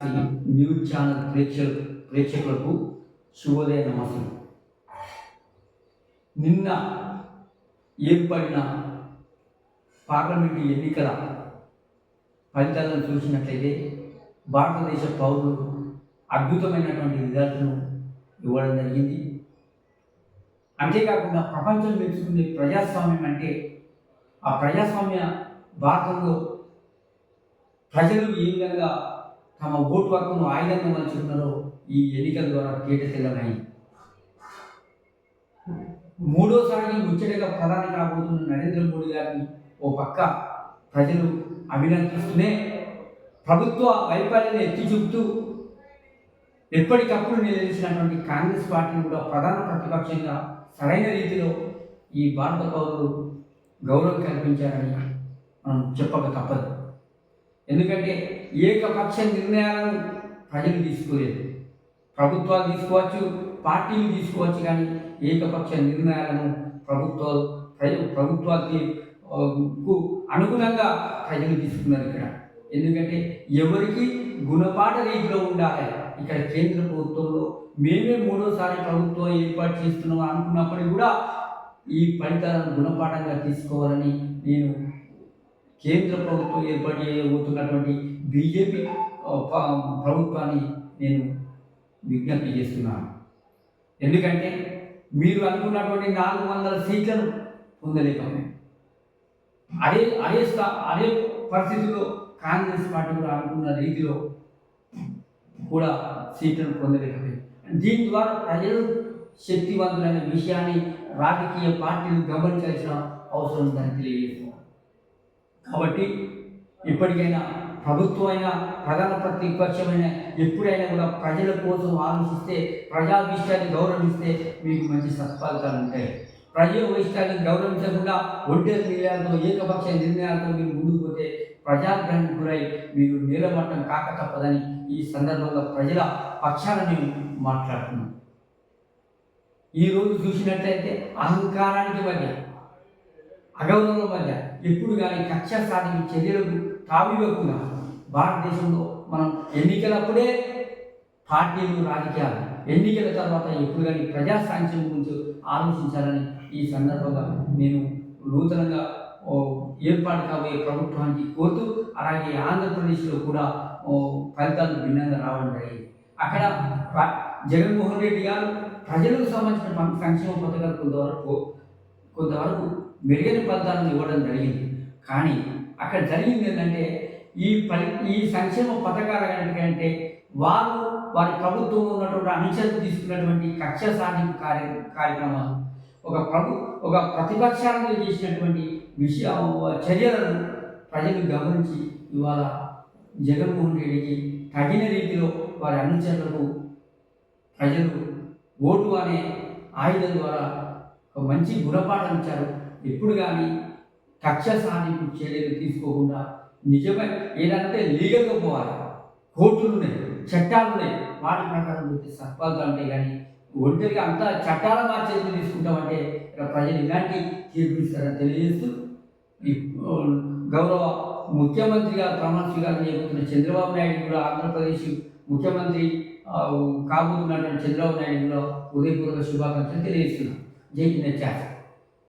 News channel ప్రేక్ష ప్రేక్షకులకు శుభోదయ నమస్కారం. నిన్న ఏర్పడిన పార్లమెంటు ఎన్నికల ఫలితాలను చూసినట్లయితే భారతదేశ పౌరులు అద్భుతమైనటువంటి రిజల్ట్ను ఇవ్వడం జరిగింది. అంతేకాకుండా ప్రపంచం మెచ్చుకునే ప్రజాస్వామ్యం అంటే ఆ ప్రజాస్వామ్య భారతంలో ప్రజలు ఏ విధంగా తమ ఓటు హక్కును ఆయుధంగా మలుచుకున్నారో ఈ ఎన్నికల ద్వారా తేటతెల్లమై మూడోసారి ముచ్చటగా ప్రధాని కాబోతున్న నరేంద్ర మోడీ గారిని ఓ పక్క ప్రజలు అభినందిస్తూనే ప్రభుత్వ వైఫల్యాన్ని ఎత్తి చూపుతూ ఎప్పటికప్పుడు నిలదీసినటువంటి కాంగ్రెస్ పార్టీని కూడా ప్రధాన ప్రతిపక్షంగా సరైన రీతిలో ఈ భారత పౌరులు గౌరవం కల్పించారని మనం చెప్పక తప్పదు. ఎందుకంటే ఏకపక్ష నిర్ణయాలను ప్రజలు తీసుకోలేదు. ప్రభుత్వాలు తీసుకోవచ్చు పార్టీలు తీసుకోవచ్చు కానీ ఏకపక్ష నిర్ణయాలను ప్రభుత్వాలు ప్రజ ప్రభుత్వాలకి కు అనుగుణంగా ప్రజలు తీసుకున్నారు ఇక్కడ. ఎందుకంటే ఎవరికి గుణపాఠ రీతిలో ఉండాలి. ఇక్కడ కేంద్ర ప్రభుత్వంలో మేమే మూడోసారి ప్రభుత్వం ఏర్పాటు చేస్తున్నాం అనుకున్నప్పటికీ కూడా ఈ ఫలితాలను గుణపాఠంగా తీసుకోవాలని నేను కేంద్ర ప్రభుత్వం ఏర్పాటు చేయబోతున్నటువంటి బీజేపీ ప్రభుత్వాన్ని నేను విజ్ఞప్తి చేస్తున్నాను. ఎందుకంటే మీరు అనుకున్నటువంటి నాలుగు వందల సీట్లను పొందలేకపోయాం అదే అదే స్థా అదే పరిస్థితిలో కాంగ్రెస్ పార్టీ కూడా అనుకున్న రీతిలో కూడా సీట్లను పొందలేకమే దీని ద్వారా ప్రజలు శక్తివంతులైన విషయాన్ని రాజకీయ పార్టీలు గమనించాల్సిన అవసరం ఉందని తెలియజేస్తున్నాను. కాబట్టి ఇప్పటికైనా ప్రభుత్వమైన ప్రధాన ప్రతిపక్షమైన ఎప్పుడైనా కూడా ప్రజల కోసం ఆలోచిస్తే ప్రజాభిష్టాన్ని గౌరవిస్తే మీకు మంచి సత్ఫలితాలు ఉంటాయి. ప్రజల ఇష్టాన్ని గౌరవించకుండా ఒంటరి నిర్ణయాలతో ఏకపక్ష నిర్ణయాలతో మీరు ముందుకు పోతే ప్రజాగ్రహానికి గురై మీరు నీలమట్టం కాక తప్పదని ఈ సందర్భంగా ప్రజల పక్షాన నేను మాట్లాడుతున్నాను ఈరోజు చూసినట్లయితే అహంకారానికి మధ్య అగౌరవం మధ్య ఎప్పుడు కానీ కక్ష సాధించి చర్యలకు తావివ్వకుండా భారతదేశంలో మనం ఎన్నికలప్పుడే పార్టీలు రాజకీయాలు ఎన్నికల తర్వాత ఎప్పుడు కానీ ప్రజా సంక్షేమం గురించి ఆలోచించాలని ఈ సందర్భంగా నేను నూతనంగా ఏర్పాటు కాబోయే ప్రభుత్వానికి కోరుతూ అలాగే ఆంధ్రప్రదేశ్లో కూడా ఫలితాలు భిన్నంగా రావడం జరిగింది. అక్కడ జగన్మోహన్ రెడ్డి గారు ప్రజలకు సంబంధించిన సంక్షేమ పథకాలు కొంతవరకు కొంతవరకు మెరుగైన ఫలితాలను ఇవ్వడం జరిగింది. కానీ అక్కడ జరిగింది ఏంటంటే ఈ పరి ఈ సంక్షేమ పథకాల కంటే వారు వారి ప్రభుత్వం ఉన్నటువంటి అనుచరులు తీసుకున్నటువంటి కక్ష సాధింపు కార్య కార్యక్రమాలు ఒక ప్రభు ఒక ప్రతిపక్షాలను చేసినటువంటి విషయ చర్యలను ప్రజలు గమనించి ఇవాళ జగన్మోహన్ రెడ్డికి తగిన రీతిలో వారి అనుచరులకు ప్రజలు ఓటు అనే ఆయుధం ద్వారా ఒక మంచి గుణపాఠం ఇచ్చారు. ఎప్పుడు కానీ కక్ష సాధింపు చర్యలు తీసుకోకుండా నిజమే ఏదంటే లీగల్గా పోవాలి. కోర్టులు ఉన్నాయి చట్టాలు ఉన్నాయి. వాటి ప్రకారం పోతే సత్ఫలితాలు ఉంటాయి కానీ ఒంటరిగా అంతా చట్టాల మార్చేది తీసుకుంటామంటే ప్రజలు ఇలాంటి తీర్పు ఇస్తారని తెలియజేస్తూ గౌరవ ముఖ్యమంత్రిగా ప్రమాణ స్వీకారం చేయబోతున్న చంద్రబాబు నాయుడు కూడా ఆంధ్రప్రదేశ్ ముఖ్యమంత్రి కాబోతున్నటువంటి చంద్రబాబు నాయుడు కూడా ఉదయపూర్వక శుభాకాంక్షలు తెలియజేస్తున్నాం. జై హింద్